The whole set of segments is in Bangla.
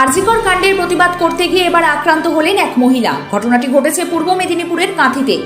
আরজিকর কাণ্ডের প্রতিবাদ করতে গিয়ে এবার আক্রান্ত হলেন এক মহিলা। ঘটনাটি ঘটেছে পূর্ব মেদিনীপুরের কাঁথিতে।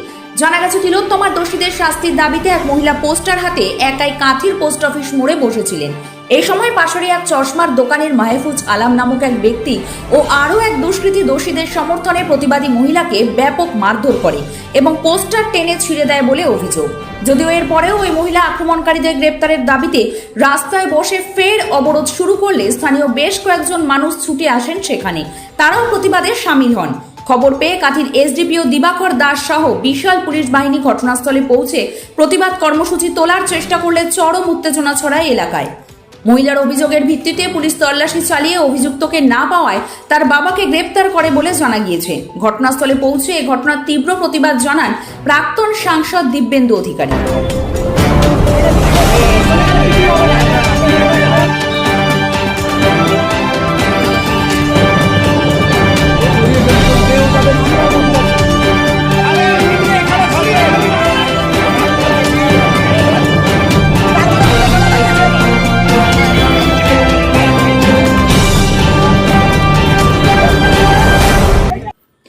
জানা গেছে, তিলোত্তমার দোষীদের শাস্তির দাবিতে এক মহিলা পোস্টার হাতে একাই কাঁথির পোস্ট অফিস মোড়ে বসেছিলেন। এই সময় পাশরে এক চশমার দোকানের মাহফুজ আলাম নামক এক ব্যক্তি ও আরও এক দুষ্কৃতী দোষীদের সমর্থনে প্রতিবাদী মহিলাকে ব্যাপক মারধর করে এবং পোস্টার টেনে ছিঁড়ে দেয় বলে অভিযোগ। যদিও এর পরেও ওই মহিলা আক্রমণকারীদের গ্রেপ্তারের দাবিতে রাস্তায় বসে ফের অবরোধ শুরু করলে স্থানীয় বেশ কয়েকজন মানুষ ছুটে আসেন সেখানে। তারাও প্রতিবাদে সামিল হন। খবর পেয়ে কাঁথির এসডিপিও দিবাকর দাস সহ বিশাল পুলিশ বাহিনী ঘটনাস্থলে পৌঁছে প্রতিবাদ কর্মসূচি তোলার চেষ্টা করলে চরম উত্তেজনা ছড়ায় এলাকায়। মহিলার অভিযোগের ভিত্তিতে পুলিশ তল্লাশি চালিয়ে অভিযুক্তকে না পাওয়ায় তার বাবাকে গ্রেপ্তার করে বলে জানা গিয়েছে। ঘটনাস্থলে পৌঁছে এ ঘটনার তীব্র প্রতিবাদ জানান প্রাক্তন সাংসদ দিব্যেন্দু অধিকারী।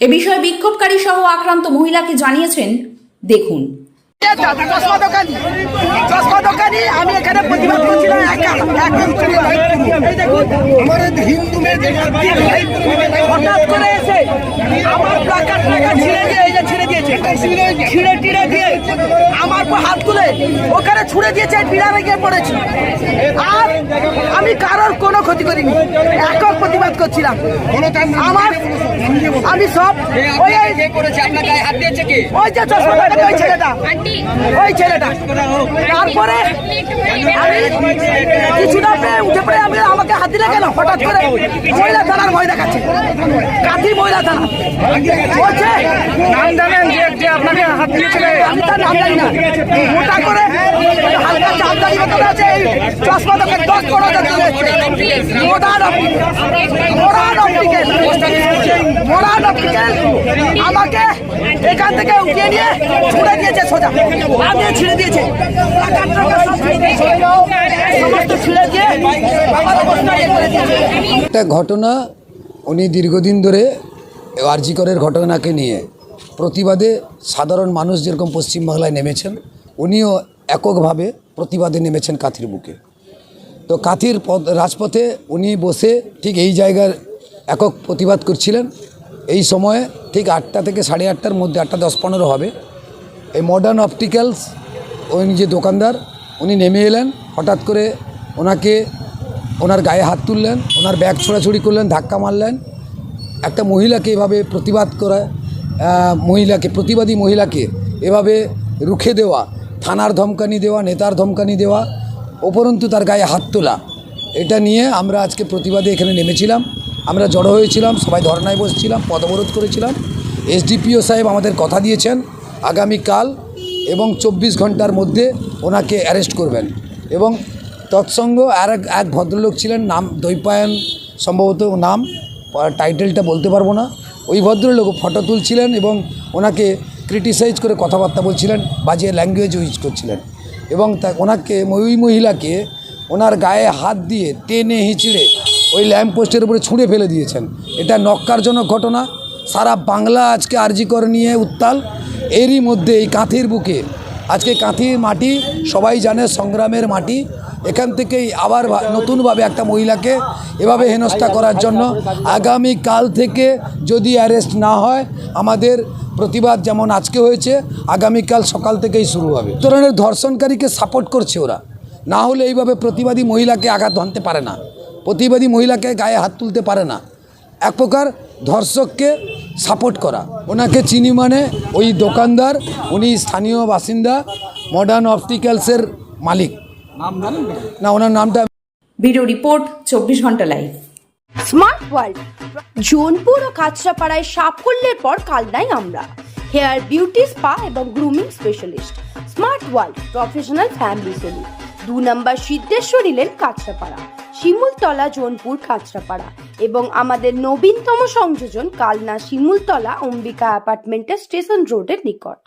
এ বিষয়ে বিক্ষোভকারী সহ আক্রান্ত মহিলাকে জানিয়েছেন, দেখুন। আমি এখানে প্রতিবাদ আমার ছিঁড়ে দিয়ে ছিঁড়ে দিয়েছে টিড়ে দিয়ে আমার হাত তুলে ওখানে ছুঁড়ে দিয়েছে বিড়ালে গিয়ে পড়েছে। আমি কারোর কোনো ক্ষতি করিনি। একক প্রতিবাদ করছিলাম। আমার আমি সব ওই ওই- করেছে? আপনার গায়ে হাত দিয়েছে কি? ওই যে ওই ছেলেটা। ওই ছেলেটা। তারপরে আমি কিছুটা পেয়ে উঠে পড়ে আমি আমাকে হাত দিলে কেন? হঠাৎ করে মহিলা থানার ভয় দেখাচ্ছে। কাঁথি মহিলা থানা। বলছে নাম জানেন যে যে আপনাকে হাত দিয়েছিল আমি তার নাম জানি না। মোটা করে আমাকে এখান থেকে উঠিয়ে নিয়ে ছুড়ে দিয়েছে সোজা। দিয়ে ছিঁড়ে দিয়েছে। ইয়ে একটা ঘটনা উনি দীর্ঘদিন ধরে আরজিকরের ঘটনাকে নিয়ে। প্রতিবাদে সাধারণ মানুষ যেরকম পশ্চিমবাংলায় নেমেছেন, উনিও এককভাবে প্রতিবাদে নেমেছেন কাথির বুকে। তো কাথির পথ রাজপথে উনি বসে ঠিক এই জায়গার একক প্রতিবাদ করছিলেন। এই সময়ে ঠিক আটটা থেকে সাড়ে আটটার মধ্যে, আটটা দশ পনেরো হবে, এই মডার্ন অপটিক্যালস উনি যে দোকানদার, উনি নেমে এলেন, হঠাৎ করে ওনাকে ওনার গায়ে হাত তুললেন, ওনার ব্যাগ ছোড়াছুড়ি করলেন, ধাক্কা মারলেন। একটা মহিলাকে এভাবে প্রতিবাদ করা মহিলাকে, প্রতিবাদী মহিলাকে এভাবে রুখে দেওয়া থানার ধমকানি দেওয়া, নেতার ধমকানি দেওয়া, উপরন্তু তার গায়ে হাত তোলা। এটা নিয়ে আমরা আজকে প্রতিবাদে এখানে নেমেছিলাম। আমরা জড়ো হয়েছিলাম, সবাই ধর্নায় বসছিলাম, পদবরোধ করেছিলাম। এসডিপিও সাহেব আমাদের কথা দিয়েছেন, আগামীকাল এবং চব্বিশ ঘণ্টার মধ্যে ওনাকে অ্যারেস্ট করবেন। এবং তৎসঙ্গ আর এক এক ভদ্রলোক ছিলেন, নাম দৈপায়ন, সম্ভবত নাম, টাইটেলটা বলতে পারব না। ওই ভদ্রলোক ফটো তুলছিলেন এবং ওনাকে ক্রিটিসাইজ করে কথাবার্তা বলছিলেন, বাজে ল্যাঙ্গুয়েজ ইউজ করছিলেন। এবং তা ওনাকে, ওই মহিলাকে ওনার গায়ে হাত দিয়ে টেনে হিঁচড়ে ওই ল্যাম্প পোস্টের উপরে ছুঁড়ে ফেলে দিয়েছেন। এটা নক্কারজনক ঘটনা। সারা বাংলা আজকে আরজিকর নিয়ে উত্তাল। এরই মধ্যে এই কাঁথির বুকে, আজকে কাঁথির মাটি, সবাই জানে সংগ্রামের মাটি এখান থেকেই আবার নতুনভাবে একটা মহিলাকে এভাবে হেনস্থা করার জন্য আগামী কাল থেকে যদি অ্যারেস্ট না হয়, আমাদের প্রতিবাদ যেমন আজকে হয়েছে আগামীকাল সকাল থেকেই শুরু হবে। ধরনের ধর্ষণকারীকে সাপোর্ট করছে ওরা। না হলে এইভাবে প্রতিবাদী মহিলাকে আঘাত হানতে পারে না। প্রতিবাদী মহিলাকে গায়ে হাত তুলতে পারে না। এক প্রকার ধর্ষককে সাপোর্ট করা। ওনাকে চিনি মানে ওই দোকানদার, উনি স্থানীয় বাসিন্দা মডার্ন অপটিক্যালসের মালিক। না ওনার নামটা ভিডিও রিপোর্ট চব্বিশ ঘণ্টা লাইভ। স্মার্ট ওয়ার্ল্ড জোনপুর ও কাঁচরাপাড়ায় সাফল্যের পর কালনাই আমরা। হেয়ার বিউটি স্পা এবং grooming specialist smart world professional family salon. দু নম্বর সিদ্ধেশ্বরী লেন কাঁচরাপাড়া শিমুলতলা জোনপুর কাঁচরাপাড়া। এবং আমাদের নবীনতম সংযোজন কালনা শিমুলতলা অম্বিকা অ্যাপার্টমেন্টের স্টেশন রোডের নিকট।